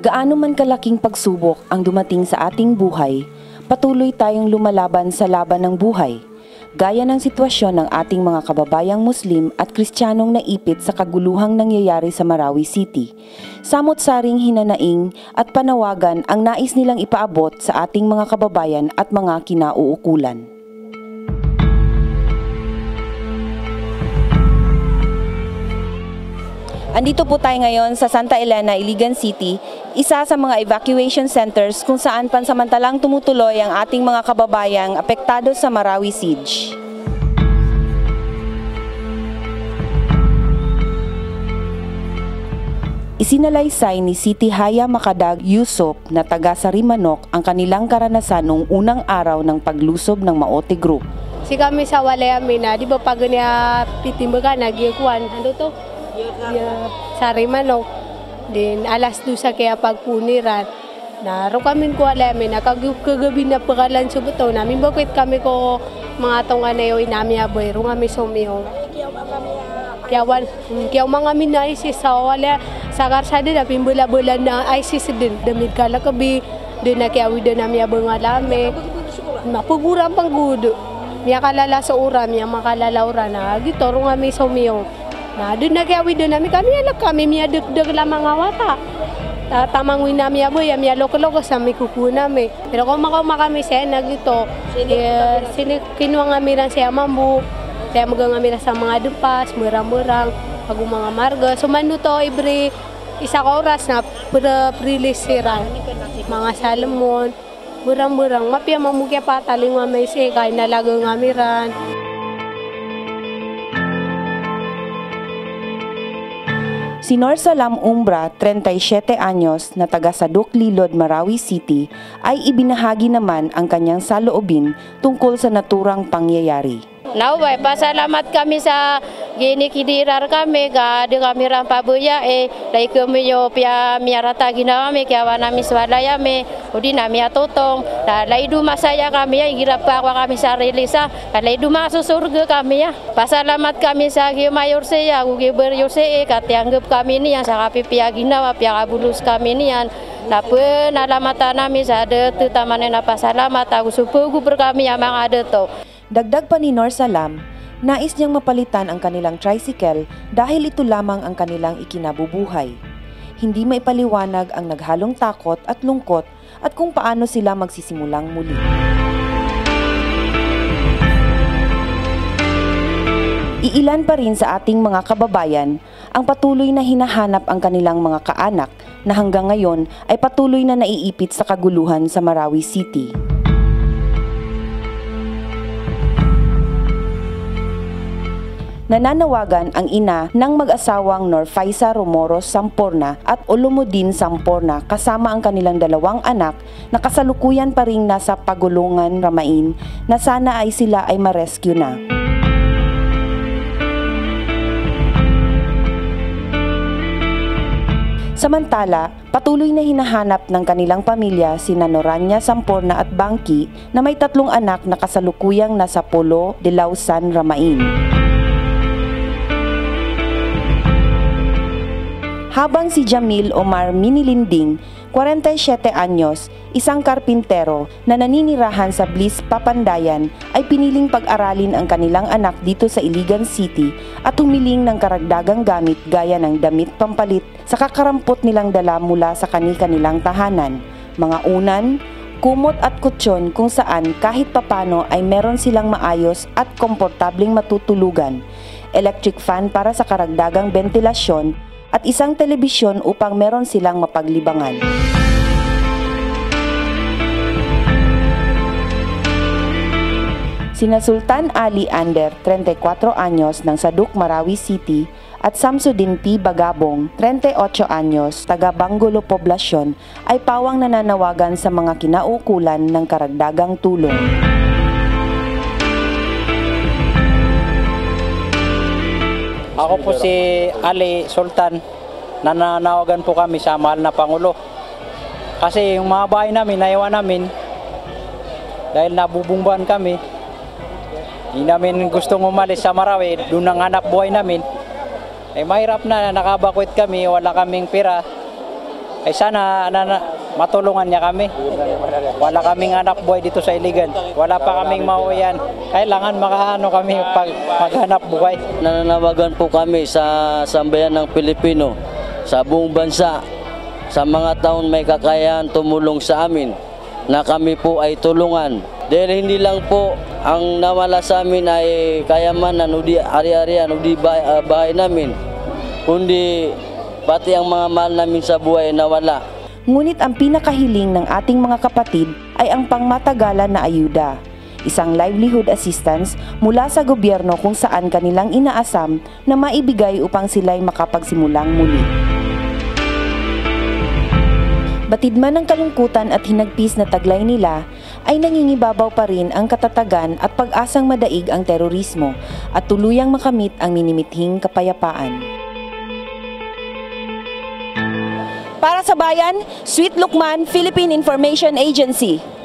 Gaano man kalaking pagsubok ang dumating sa ating buhay, patuloy tayong lumalaban sa laban ng buhay. Gaya ng sitwasyon ng ating mga kababayang Muslim at Kristiyanong naipit sa kaguluhang nangyayari sa Marawi City. Samot-saring hinanaing at panawagan ang nais nilang ipaabot sa ating mga kababayan at mga kinauukulan. Andito po tayo ngayon sa Santa Elena, Iligan City, isa sa mga evacuation centers kung saan pansamantalang tumutuloy ang ating mga kababayang apektado sa Marawi Siege. Isinalaysay ni Siti Haya Makadag Yusop na taga Sarimanok ang kanilang karanasan noong unang araw ng paglusob ng Maote Group. Si kami sa Walaya Mina, di ba pag niya pitimbaga, nagyakuan, ano to? Yeah, sari manok. Din alas dusa kaya pagpuniran. Naro kami ko Walaya Mina, kagabi na pagalan sa buto namin. Bakit kami ko mga tong anayo inami aboy, ro kami sumiyo. Kaya wan, kaya mga mina isis sa wala sa karsada na pimbula-bula na ISIS din. Damit kala kabi, din na kaya wida na miya bunga lame. Mapugura pang gudo. Miya kalala sa ura, miya makalala ura na. Gito, ro kami sumiyo. Na doon na kaya wida namin kami alak kami miya dagdag lamang awata. Ta tamang win nami abo ya miya loko-loko sa mi kuku nami. Pero kung makama kami sa na gito, eh, sini kinuha nga miran siya mambu. Kaya magang nga sa mga dupas, murang-murang, pag mga marga. So manu to every isa ka oras na pre-release siran. Mga salamon, murang-murang. Mapia mamugya pa taling nga may siya, kaya nalagang nga miran. Si Nor Salam Umbra, 37 anyos, na taga Saduk Lilod, Marawi City, ay ibinahagi naman ang kanyang saloobin tungkol sa naturang pangyayari. Nau baik pasalamat kami sa gini kidirar kami ga kami rambu pabuya e laiku miyo pia miarata ginawa me kia wana miswalaya me udi nami atotong da nah, laidu masaya kami ya gira pakwa kami sa relisa da kan laidu masuk surga kami ya. Pasalamat kami sa gi mayor se ya ugi beryor se e kami ni yang sakapi pia ginawa pia kabulus kami ni yang. Napun nalamata nami sa ada tu tamanena pasalamat aku subuh gu berkami yang ada tu. Dagdag pa ni Nor Salam, nais niyang mapalitan ang kanilang tricycle dahil ito lamang ang kanilang ikinabubuhay. Hindi maipaliwanag ang naghalong takot at lungkot at kung paano sila magsisimulang muli. Iilan pa rin sa ating mga kababayan ang patuloy na hinahanap ang kanilang mga kaanak na hanggang ngayon ay patuloy na naiipit sa kaguluhan sa Marawi City. Nananawagan ang ina ng mag-asawang Norfaisa Romoros Samporna at Olumudin Samporna kasama ang kanilang dalawang anak na kasalukuyan pa ring nasa pagulungan Ramain na sana ay sila ay ma-rescue na. Samantala, patuloy na hinahanap ng kanilang pamilya si Nanoranya Samporna at Bangki na may tatlong anak na kasalukuyang nasa Polo de Lausan, Ramain. Habang si Jamil Omar Minilinding, 47 anyos, isang karpintero na naninirahan sa Bliss, Papandayan ay piniling pag-aralin ang kanilang anak dito sa Iligan City at humiling ng karagdagang gamit gaya ng damit pampalit sa kakarampot nilang dala mula sa kani-kanilang tahanan, mga unan, kumot at kutsyon kung saan kahit papano ay meron silang maayos at komportabling matutulugan, electric fan para sa karagdagang ventilasyon at isang telebisyon upang meron silang mapaglibangan. Sina Sultan Ali Ander, 34 anyos ng Saduk, Marawi City at Samsudin P. Bagabong, 38 anyos, taga Bangulo Poblasyon ay pawang nananawagan sa mga kinaukulan ng karagdagang tulong. Ako po si Ali Sultan. Nananawagan po kami sa mahal na Pangulo. Kasi yung mga bahay namin, naiwan namin. Dahil nabubungban kami. Hindi namin gustong umalis sa Marawi. Doon ang hanap buhay namin. Eh mahirap na, nakabakwit kami, wala kaming pera. Ay sana na, na, matulungan niya kami. Wala kaming anak buhay dito sa Iligan. Wala pa kaming mauwian. Kailangan makaano kami pag maghanap buhay. Nananawagan po kami sa sambayan ng Pilipino sa buong bansa sa mga taon may kakayahan tumulong sa amin na kami po ay tulungan. Dahil hindi lang po ang nawala sa amin ay kayamanan o di ari-arian o bahay, ah, bahay namin, kundi pati ang mga mahal namin sa buhay ay nawala. Ngunit ang pinakahiling ng ating mga kapatid ay ang pangmatagalan na ayuda. Isang livelihood assistance mula sa gobyerno kung saan kanilang inaasam na maibigay upang sila'y makapagsimulang muli. Batid man ng kalungkutan at hinagpis na taglay nila, ay nangingibabaw pa rin ang katatagan at pag-asang madaig ang terorismo at tuluyang makamit ang minimithing kapayapaan. Para sa bayan, Sweet Lukman, Philippine Information Agency.